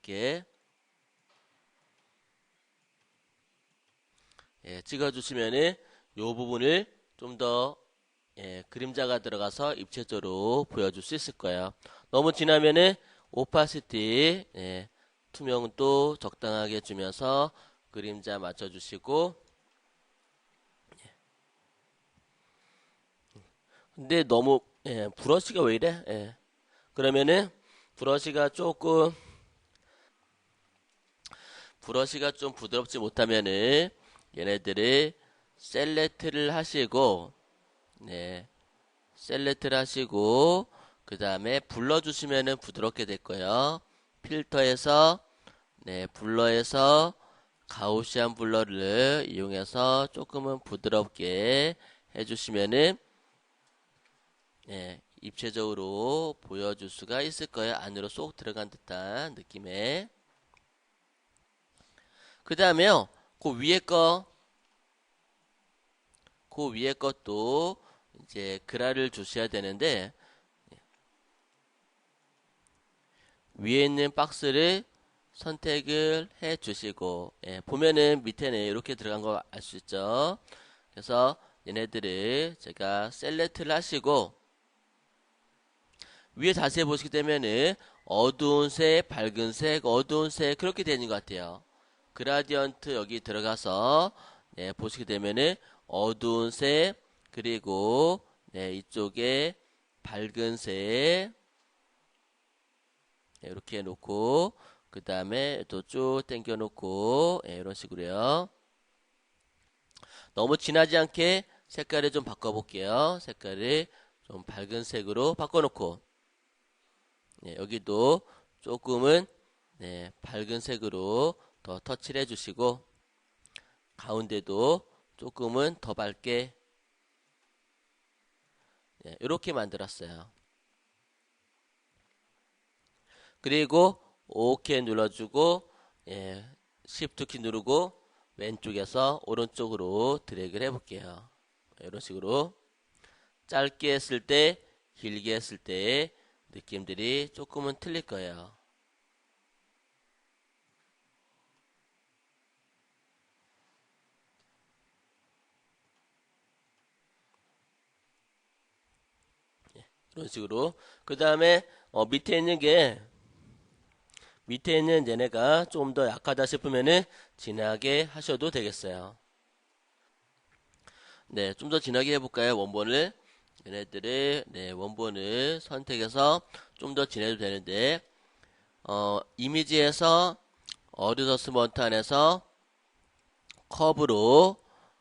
이렇게 예, 찍어주시면은 요 부분을 좀더 예, 그림자가 들어가서 입체적으로 보여줄 수 있을 거예요. 너무 진하면은 오파시티 예, 투명도 적당하게 주면서 그림자 맞춰주시고 예. 근데 너무 예, 브러쉬가 왜 이래? 예. 그러면은 브러쉬가 조금 브러쉬가 좀 부드럽지 못하면은 얘네들을 셀렉트를 하시고 네 셀렉트를 하시고 그 다음에 불러주시면은 부드럽게 될 거예요. 필터에서 네 블러에서 가우시안 블러를 이용해서 조금은 부드럽게 해주시면은 네 입체적으로 보여줄 수가 있을 거예요. 안으로 쏙 들어간 듯한 느낌의 그 다음에요 그 위에 거, 그 위에 것도 이제 그라를 주셔야 되는데 위에 있는 박스를 선택을 해 주시고 예, 보면은 밑에는 이렇게 들어간 거 알 수 있죠. 그래서 얘네들을 제가 셀렉트를 하시고 위에 자세히 보시게 되면은 어두운 색, 밝은 색, 어두운 색 그렇게 되는 것 같아요. 그라디언트 여기 들어가서 네, 보시게 되면은 어두운 색 그리고 네, 이쪽에 밝은 색 네, 이렇게 해놓고 그 다음에 또 쭉 당겨 놓고 네, 이런 식으로요. 너무 진하지 않게 색깔을 좀 바꿔 볼게요. 색깔을 좀 밝은 색으로 바꿔 놓고 네, 여기도 조금은 네, 밝은 색으로 더 터치를 해주시고 가운데도 조금은 더 밝게 예, 이렇게 만들었어요. 그리고 OK 눌러주고 예, Shift 키 누르고 왼쪽에서 오른쪽으로 드래그를 해볼게요. 이런 식으로 짧게 했을 때 길게 했을 때 느낌들이 조금은 틀릴 거예요. 이런 식으로. 그 다음에 어, 밑에 있는 게 밑에 있는 얘네가 좀 더 약하다 싶으면은 진하게 하셔도 되겠어요. 네 좀 더 진하게 해볼까요? 원본을. 얘네들을 네 원본을 선택해서 좀 더 진해도 되는데 어, 이미지에서 어드저스먼트 안에서 커브로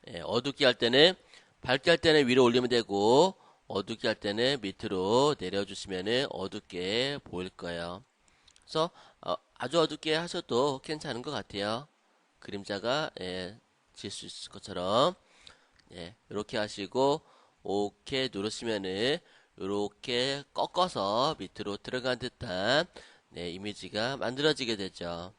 예, 어둡게 할 때는 밝게 할 때는 위로 올리면 되고 어둡게 할 때는 밑으로 내려주시면 어둡게 보일 거예요. 그래서 어, 아주 어둡게 하셔도 괜찮은 것 같아요. 그림자가 예, 질 수 있을 것처럼 예, 이렇게 하시고 OK 누르시면은 이렇게 꺾어서 밑으로 들어간 듯한 네, 이미지가 만들어지게 되죠.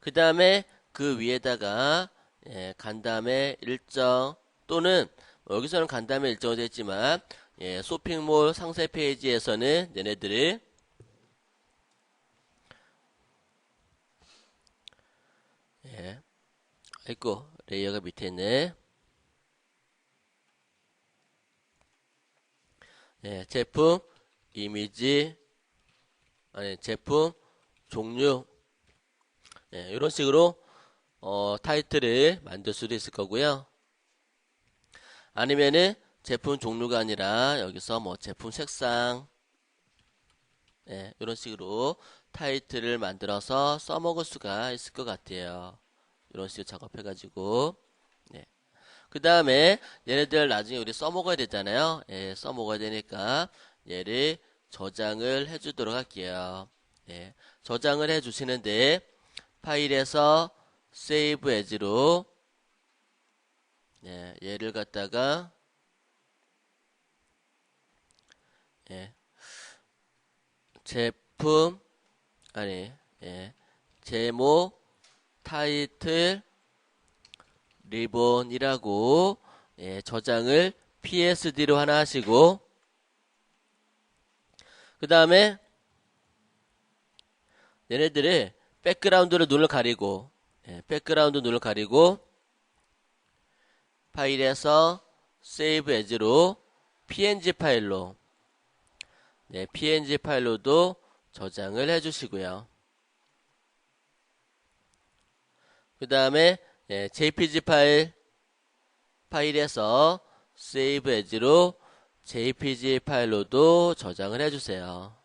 그 다음에 그 위에다가 예, 간 다음에 일정 또는 여기서는 간담회 일정이 됐지만 예, 쇼핑몰 상세 페이지에서는 얘네들을 예, 아이고 레이어가 밑에 있네. 예, 제품 이미지 아니 제품 종류. 예, 이런 식으로 어, 타이틀을 만들 수도 있을 거고요 아니면은 제품 종류가 아니라 여기서 뭐 제품 색상 네, 이런 식으로 타이틀을 만들어서 써먹을 수가 있을 것 같아요. 이런 식으로 작업해 가지고 네. 그 다음에 얘네들 나중에 우리 써먹어야 되잖아요. 예, 써먹어야 되니까 얘를 저장을 해주도록 할게요. 네, 저장을 해주시는데 파일에서 세이브 에즈로 예, 얘를 갖다가 예, 제품 아니 예, 제목 타이틀 리본이라고 예, 저장을 PSD로 하나 하시고 그 다음에 얘네들의 백그라운드를 눈을 가리고 예, 백그라운드 눈을 가리고 파일에서 save as로 png 파일로 네, png 파일로도 저장을 해주시고요. 그 다음에 예, jpg 파일 파일에서 save as로 jpg 파일로도 저장을 해주세요.